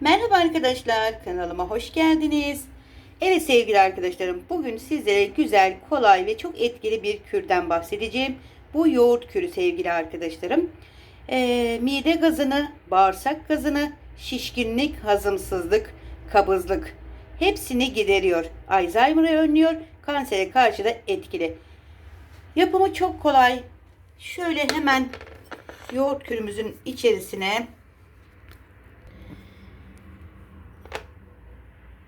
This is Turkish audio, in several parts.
Merhaba arkadaşlar, kanalıma hoş geldiniz. Evet sevgili arkadaşlarım, bugün sizlere güzel, kolay ve çok etkili bir kürden bahsedeceğim. Bu yoğurt kürü sevgili arkadaşlarım. Ee, mide gazını, bağırsak gazını, şişkinlik, hazımsızlık, kabızlık hepsini gideriyor. Alzheimer'ı önlüyor, kansere karşı da etkili. Yapımı çok kolay. Şöyle hemen yoğurt kürümüzün içerisine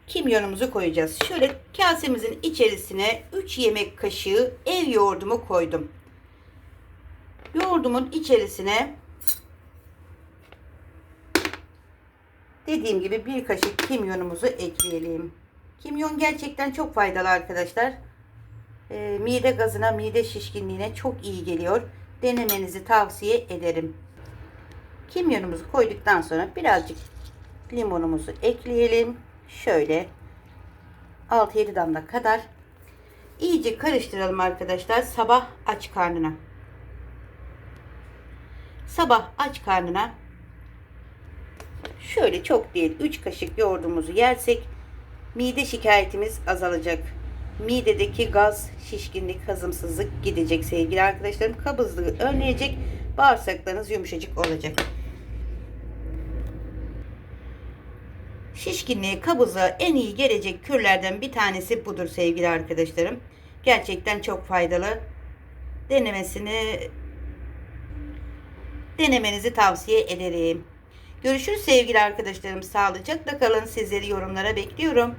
kimyonumuzu koyacağız. Şöyle kasemizin içerisine 3 yemek kaşığı ev yoğurdumu koydum. Yoğurdumun içerisine dediğim gibi bir kaşık kimyonumuzu ekleyelim. Kimyon gerçekten çok faydalı arkadaşlar. E, mide gazına, mide şişkinliğine çok iyi geliyor. Denemenizi tavsiye ederim. Kimyonumuzu koyduktan sonra birazcık limonumuzu ekleyelim. Şöyle 6-7 damla kadar iyice karıştıralım arkadaşlar sabah aç karnına. Sabah aç karnına şöyle çok değil 3 kaşık yoğurdumuzu yersek mide şikayetimiz azalacak. Midedeki gaz, şişkinlik, hazımsızlık gidecek sevgili arkadaşlarım. Kabızlığı önleyecek. Bağırsaklarınız yumuşacık olacak. Şişkinliğe, kabızlığa en iyi gelecek kürlerden bir tanesi budur sevgili arkadaşlarım. Gerçekten çok faydalı. Denemesini denemenizi tavsiye ederim. Görüşürüz sevgili arkadaşlarım. Sağlıcakla kalın. Sizleri yorumlara bekliyorum.